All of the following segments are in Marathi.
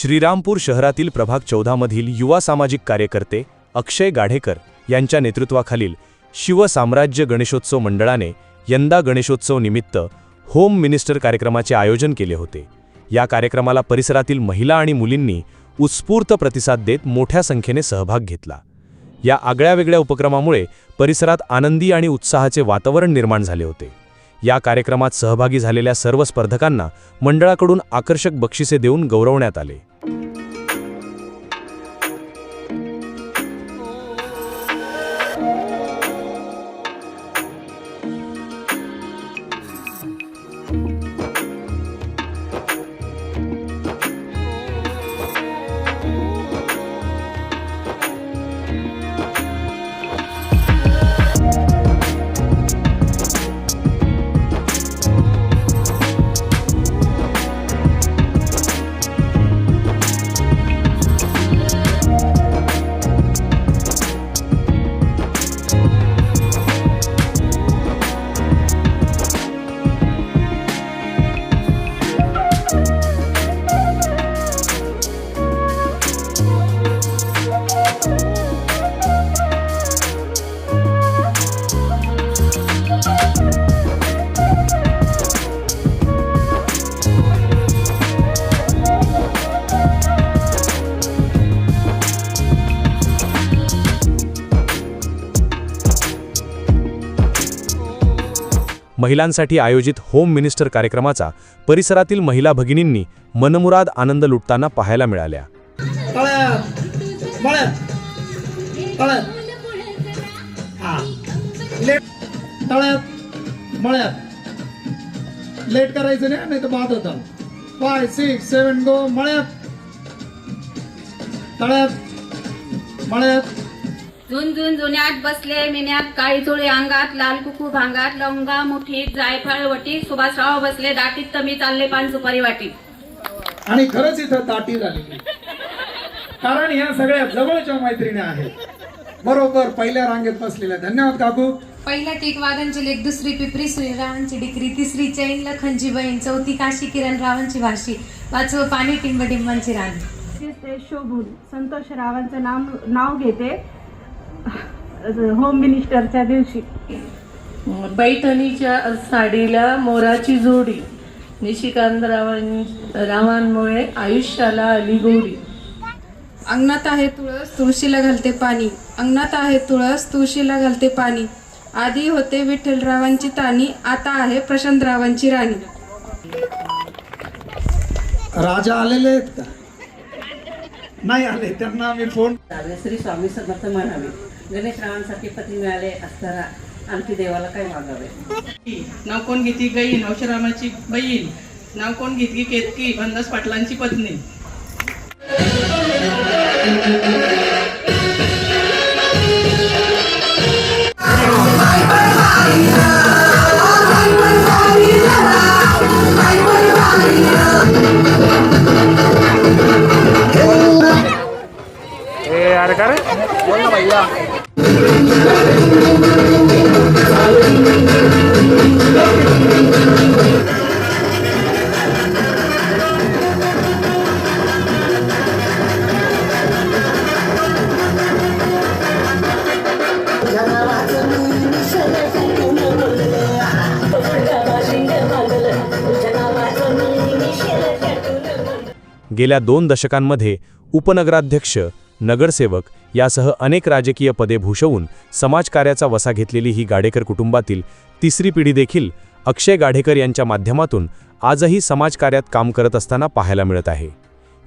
श्रीरामपूर शहरातील प्रभाग चौदामधील युवा सामाजिक कार्यकर्ते अक्षय गाढेकर यांच्या नेतृत्वाखालील शिवसाम्राज्य गणेशोत्सव मंडळाने यंदा गणेशोत्सव निमित्त होम मिनिस्टर कार्यक्रमाचे आयोजन केले होते. या कार्यक्रमाला परिसरातील महिला आणि मुलींनी उत्स्फूर्त प्रतिसाद देत मोठ्या संख्येने सहभाग घेतला. या आगळ्यावेगळ्या उपक्रमामुळे परिसरात आनंदी आणि उत्साहाचे वातावरण निर्माण झाले होते. या कार्यक्रमात सहभागी झालेल्या सर्व स्पर्धकांना मंडळाकडून आकर्षक बक्षिसे देऊन गौरवण्यात आले. महिलांसाठी आयोजित होम मिनिस्टर कार्यक्रमाचा परिसरातील महिला भगिनींनी मनमुराद आनंद लुटताना पाहायला मिळाल्या लेट करायचं नाही तर बाद होता फाय सिक्स सेवन गो मळ्यात तळ्यात मळ्यात झुंझुन जुन्यात बसले मिन्यात काळी चोळी अंगात लाल कुकू भांगात लवंगा मुठीत जायफळ वटीत सुभाषराव बसले दाटीत तमी चालले पान सुपारी वाटीत. आणि खरंच इथं ताटी झालेली. कारण ह्या सगळ्या जवळच्या मैत्रिणी आहेत. बरोबर पहिल्या रांगेत बसलेल्या. धन्यवाद काकू. पहिला टेक वादनची लेख दुसरी पिपरी श्रीरावांची डिक्री तिसरी चैन लखनची बहीण चौथी काशी किरण रावांची भाषी पाचवं पाणी टिंबडिंबांची राणी. ते शोभून संतोष रावांचं नाव नाव घेते. होम मिनिस्टरच्या दिवशी. पैठणीच्या साडीला मोराची जोडी. निशिकांत रावां रावांमुळे आयुष्याला आली गोडी अंगणात आहे तुळस तुळशीला घालते पाणी. अंगणात आहे तुळस तुळशीला घालते पाणी. आधी होते विठ्ठलरावांची तानी आता आहे प्रशांतरावांची राणी. राजा आलेले आहेत का? नाही आले त्यांना आम्ही फोन श्री स्वामी समर्थ म्हणावे. गणेशरावांसाठी पती मिळाले असताना आणखी देवाला काय मागावे नाव कोण घेतली गई? नवशरामाची बहीण. नाव कोण घेतली केतकी? भन्दास पाटलांची पत्नी. गेल्या दोन दशकांमध्ये उपनगराध्यक्ष नगरसेवक यासह अनेक राजकीय पदे भूषवून समाजकार्याचा वसा घेतलेली ही गाडेकर कुटुंबातील तिसरी पिढी देखील अक्षय गाढेकर यांच्या माध्यमातून आजही समाजकार्यात काम करत असताना पाहायला मिळत आहे.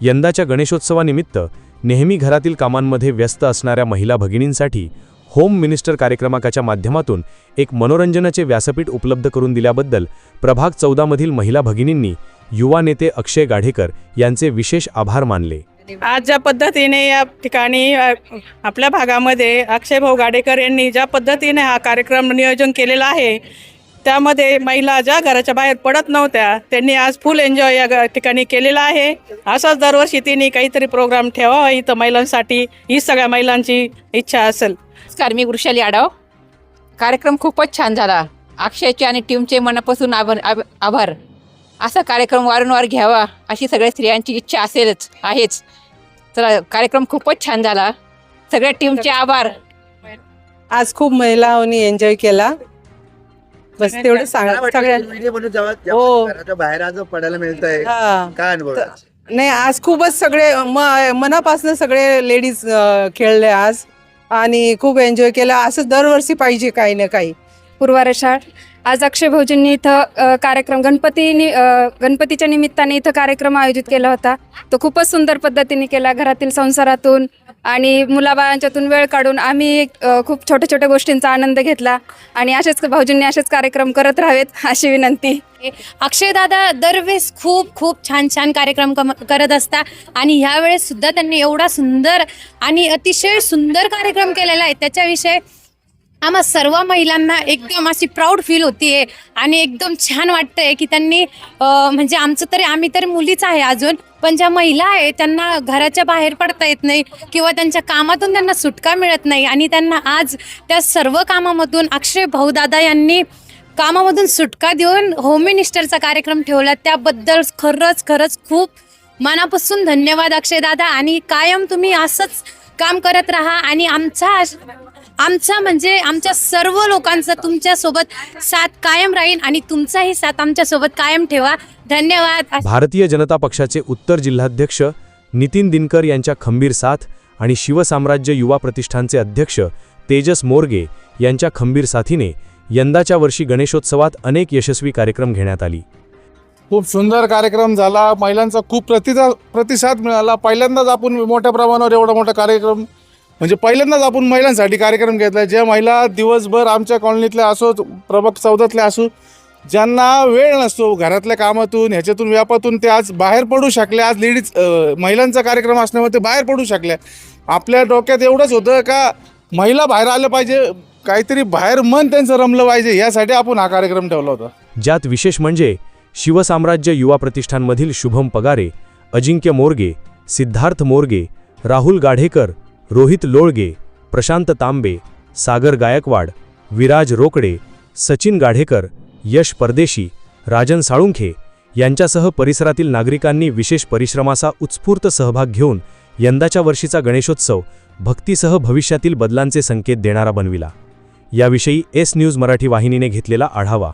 यंदाच्या गणेशोत्सवानिमित्त नेहमी घरातील कामांमध्ये व्यस्त असणाऱ्या महिला भगिनींसाठी होम मिनिस्टर कार्यक्रमाकाच्या माध्यमातून एक मनोरंजनाचे व्यासपीठ उपलब्ध करून दिल्याबद्दल प्रभाग चौदामधील महिला भगिनींनी युवा नेते अक्षय गाढेकर यांचे विशेष आभार मानले. आज ज्या पद्धतीने या ठिकाणी आपल्या भागामध्ये अक्षय भाऊ गाडेकर यांनी ज्या पद्धतीने हा कार्यक्रम नियोजन केलेला आहे त्यामध्ये महिला ज्या घराच्या बाहेर पडत नव्हत्या त्यांनी आज फुल एन्जॉय या ठिकाणी केलेला आहे. असाच दरवर्षी तिने काहीतरी प्रोग्राम ठेवावा इथं महिलांसाठी ही सगळ्या महिलांची इच्छा असेल. नमस्कार मी वृषाली आडाव. कार्यक्रम खूपच छान झाला. अक्षयचे आणि टीमचे मनापासून आभार आभ- आभार. असा कार्यक्रम वारंवार घ्यावा अशी सगळ्या स्त्रियांची इच्छा असेलच आहेच. तर कार्यक्रम खूपच छान झाला. सगळ्या टीमचे आभार. आज खूप महिलांनी एन्जॉय केला. बस तेवढं सांगा सगळ्या हो. बाहेर आज पडायला मिळत आहे हा. काय अनुभव आहे? नाही आज खूपच सगळे म मनापासून सगळे लेडीज खेळले आज. आणि खूप एन्जॉय केला. असं दरवर्षी पाहिजे काही ना काही. पूर्वा रशाळ आज अक्षय भाऊजींनी इथं कार्यक्रम गणपतीनी गणपतीच्या निमित्ताने इथं कार्यक्रम आयोजित केला होता. तो खूपच सुंदर पद्धतीने केला घरातील संसारातून आणि मुलाबाळांच्यातून वेळ काढून आम्ही खूप छोट्या छोट्या गोष्टींचा आनंद घेतला आणि असेच भाऊजींनी असेच कार्यक्रम करत राहावेत अशी विनंती. अक्षयदादा दरवेळेस खूप खूप छान छान कार्यक्रम कम करत असता आणि ह्यावेळेस सुद्धा त्यांनी एवढा सुंदर आणि अतिशय सुंदर कार्यक्रम केलेला आहे. त्याच्याविषयी आम्हा सर्व महिलांना एकदम अशी प्राऊड फील होतीये आणि एकदम छान वाटतंय की त्यांनी म्हणजे आमचं तरी आम्ही तर मुलीच आहे अजून पण ज्या महिला आहे त्यांना घराच्या बाहेर पडता येत नाही किंवा त्यांच्या कामातून त्यांना सुटका मिळत नाही आणि त्यांना आज त्या सर्व कामामधून अक्षय भाऊदादा यांनी कामामधून सुटका देऊन होम मिनिस्टरचा कार्यक्रम ठेवला. त्याबद्दल खरंच खरंच खूप मनापासून धन्यवाद अक्षय दादा आणि कायम तुम्ही असंच काम करत राहा आणि आमचा आमचा म्हणजे आमच्या सर्व लोकांचा तुमच्यासोबत साथ कायम राहील आणि तुमचाही साथ आमच्यासोबत कायम ठेवा. धन्यवाद. भारतीय जनता पक्षाचे उत्तर जिल्हाध्यक्ष नितीन दिनकर यांच्या खंबीर साथ आणि शिवसाम्राज्य युवा प्रतिष्ठानचे अध्यक्ष तेजस मोरगे यांच्या खंबीर साथीने यंदाच्या वर्षी गणेशोत्सवात अनेक यशस्वी कार्यक्रम घेण्यात आली. खूप सुंदर कार्यक्रम झाला. महिलांचा खूप प्रतिसा प्रतिसाद मिळाला. पहिल्यांदाच आपण मोठ्या प्रमाणावर एवढा मोठा कार्यक्रम म्हणजे पहिल्यांदाच आपण महिलांसाठी कार्यक्रम घेतला ज्या महिला दिवसभर आमच्या कॉलनीतल्या असो प्रभाग चौदातल्या असो ज्यांना वेळ नसतो घरातल्या कामातून ह्याच्यातून व्यापातून ते आज बाहेर पडू शकले. आज लेडीज महिलांचा कार्यक्रम असल्यामुळे ते बाहेर पडू शकल्या आपल्या डोक्यात एवढंच होतं का महिला बाहेर आलं पाहिजे काहीतरी बाहेर मन त्यांचं रमलं पाहिजे यासाठी आपण हा कार्यक्रम ठेवला होता. ज्यात विशेष म्हणजे शिवसाम्राज्य युवा प्रतिष्ठानमधील शुभम पगारे अजिंक्य मोरगे सिद्धार्थ मोरगे राहुल गाढेकर रोहित लोळगे प्रशांत तांबे सागर गायकवाड विराज रोकडे सचिन गाढेकर यश परदेशी राजन साळुंखे यांच्यासह परिसरातील नागरिकांनी विशेष परिश्रमाचा उत्स्फूर्त सहभाग घेऊन यंदाच्या वर्षीचा गणेशोत्सव भक्तीसह भविष्यातील बदलांचे संकेत देणारा बनविला. याविषयी एस न्यूज मराठी वाहिनीने घेतलेला आढावा.